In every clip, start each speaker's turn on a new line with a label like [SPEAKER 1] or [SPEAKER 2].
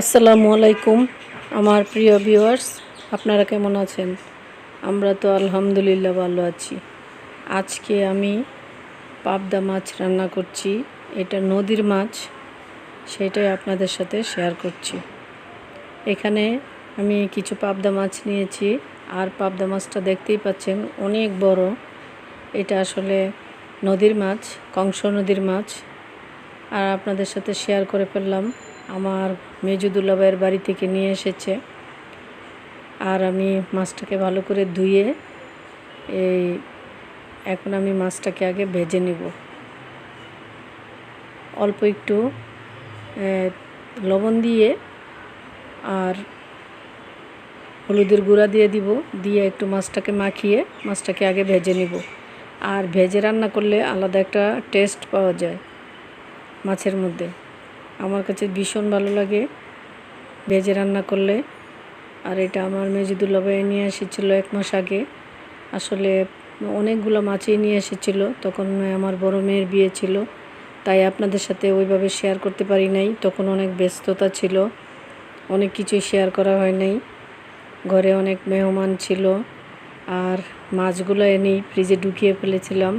[SPEAKER 1] আসসালামু আলাইকুম, আমার প্রিয় ভিউয়ার্স আপনারা কেমন আছেন? আমরা তো আলহামদুলিল্লাহ ভালো আছি। আজকে আমি পাবদা মাছ রান্না করছি, এটা নদীর মাছ, সেটাই আপনাদের সাথে শেয়ার করছি। এখানে আমি কিছু পাবদা মাছ নিয়েছি, আর পাবদা মাছটা দেখতেই পাচ্ছেন, অনেক বড়। এটা আসলে নদীর মাছ, কংস নদীর মাছ, আর আপনাদের সাথে শেয়ার করে ফেললাম। আমার মেজুদুল্লা ভাইয়ের বাড়ি থেকে নিয়ে এসেছে। আর আমি মাছটাকে ভালো করে ধুয়ে এই এখন আমি মাছটাকে আগে ভেজে নিব। অল্প একটু লবণ দিয়ে আর হলুদের গুঁড়া দিয়ে দিব, দিয়ে একটু মাছটাকে মাখিয়ে মাছটাকে আগে ভেজে নিব। আর ভেজে রান্না করলে আলাদা একটা টেস্ট পাওয়া যায় মাছের মধ্যে। আমার কাছে ভীষণ ভালো লাগে ভেজে রান্না করলে। আর এটা আমার মেজিদুল্লা ভাই নিয়ে এসেছিল এক মাস আগে। আসলে অনেকগুলো মাছই নিয়ে এসেছিল। তখন আমার বড় মেয়ের বিয়ে ছিল। তাই আপনাদের সাথে ওইভাবে শেয়ার করতে পারি নাই। তখন অনেক ব্যস্ততা ছিল। অনেক কিছুই শেয়ার করা হয় নাই। ঘরে অনেক মেহমান ছিল। আর মাছগুলো এনেই ফ্রিজে ঢুকিয়ে ফেলেছিলাম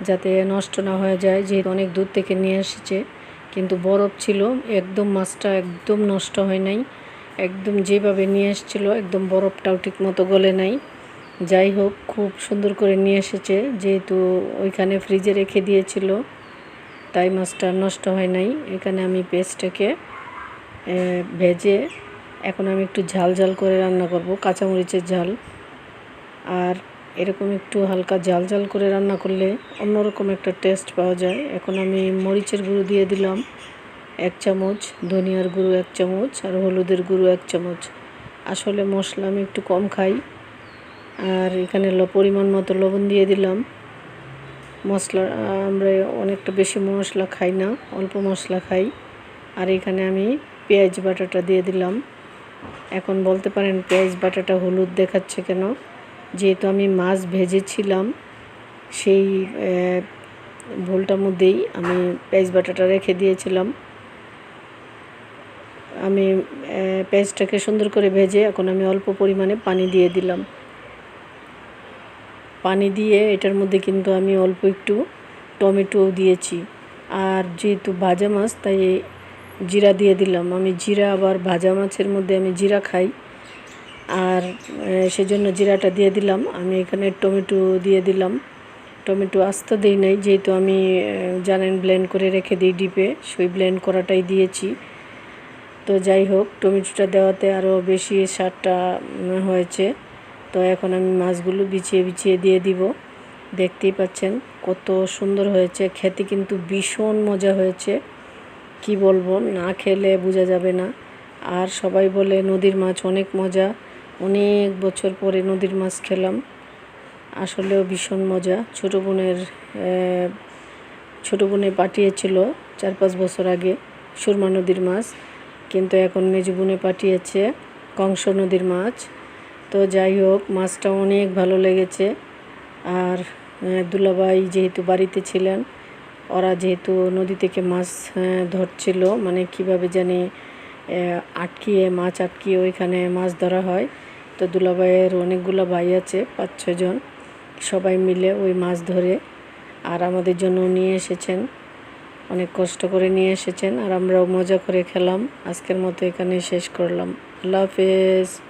[SPEAKER 1] যাতে নষ্ট না হয়ে যায়। যেহেতু অনেক দূর থেকে নিয়ে এসেছে। কিন্তু বরফ ছিল, একদম মাছটা একদম নষ্ট হয় নাই। একদম যেভাবে নিয়ে এসেছিল একদম বরফটাও ঠিক মতো গলে নাই। যাই হোক, খুব সুন্দর করে নিয়ে এসেছে, যেহেতু ওইখানে ফ্রিজে রেখে দিয়েছিল, তাই মাছটা নষ্ট হয় নাই। এখানে আমি পেস্টটাকে ভেজে এখন আমি একটু ঝাল ঝাল করে রান্না করব, কাঁচামরিচের ঝাল। আর এরকম একটু হালকা ঝাল জাল করে রান্না করলে অন্যরকম একটা টেস্ট পাওয়া যায়। এখন আমি মরিচের গুঁড়ো দিয়ে দিলাম এক চামচ, ধনিয়ার গুঁড়ো এক চামচ আর হলুদের গুঁড়ো এক চামচ। আসলে মশলা আমি একটু কম খাই আর এখানে পরিমাণ মতো লবণ দিয়ে দিলাম। মশলা, আমরা অনেকটা বেশি মশলা খাই না, অল্প মশলা খাই। আর এখানে আমি পেঁয়াজ বাটাটা দিয়ে দিলাম। এখন বলতে পারেন পেঁয়াজ বাটাটা হলুদ দেখাচ্ছে কেন? যেহেতু আমি মাছ ভেজেছিলাম, সেই ভোলটার মধ্যেই আমি পেঁয়াজ বাটাটা রেখে দিয়েছিলাম। আমি পেঁয়াজটাকে সুন্দর করে ভেজে এখন আমি অল্প পরিমাণে পানি দিয়ে দিলাম। পানি দিয়ে এটার মধ্যে কিন্তু আমি অল্প একটু টমেটো দিয়েছি। আর যেহেতু ভাজা মাছ, তাই জিরা দিয়ে দিলাম। আমি জিরা, আবার ভাজা মাছের মধ্যে আমি জিরা খাই। আর সেজন্য জিরাটা দিয়ে দিলাম। আমি এখানে টমেটো দিয়ে দিলাম। টমেটো আস্ত দিই নাই, যেহেতু আমি জানেন ব্লেন্ড করে রেখে দিই ডিপে, সেই ব্লেন্ড করাটাই দিয়েছি। তো যাই হোক, টমেটোটা দেওয়াতে আরও বেশি স্বাদটা হয়েছে। তো এখন আমি মাছগুলো বিছিয়ে বিছিয়ে দিয়ে দিব। দেখতেই পাচ্ছেন কত সুন্দর হয়েছে। খেতে কিন্তু ভীষণ মজা হয়েছে। কি বলব, না খেলে বোঝা যাবে না। আর সবাই বলে নদীর মাছ অনেক মজা। অনেক বছর পরে নদীর মাছ খেলাম। আসলেও ভীষণ মজা। ছোটো বোনের ছোটো বোনে পাঠিয়েছিল চার পাঁচ বছর আগে সুরমা নদীর মাছ, কিন্তু এখন মেজু বোনে পাঠিয়েছে কংস নদীর মাছ। তো যাই হোক, মাছটা অনেক ভালো লেগেছে। আর দুলাবাই যেহেতু বাড়িতে ছিলেন, ওরা যেহেতু নদী থেকে মাছ ধরছিল মানে কীভাবে জানি আটকিয়ে, মাছ আটকিয়ে ওইখানে মাছ ধরা হয়। তো দুলাভাইয়ের অনেকগুলো ভাই আছে, পাঁচ ছজন সবাই মিলে ওই মাছ ধরে আর আমাদের জন্য নিয়ে এসেছেন। অনেক কষ্ট করে নিয়ে এসেছেন আর আমরাও মজা করে খেলাম। আজকের মতো এখানে শেষ করলাম। আল্লাহ হাফেজ।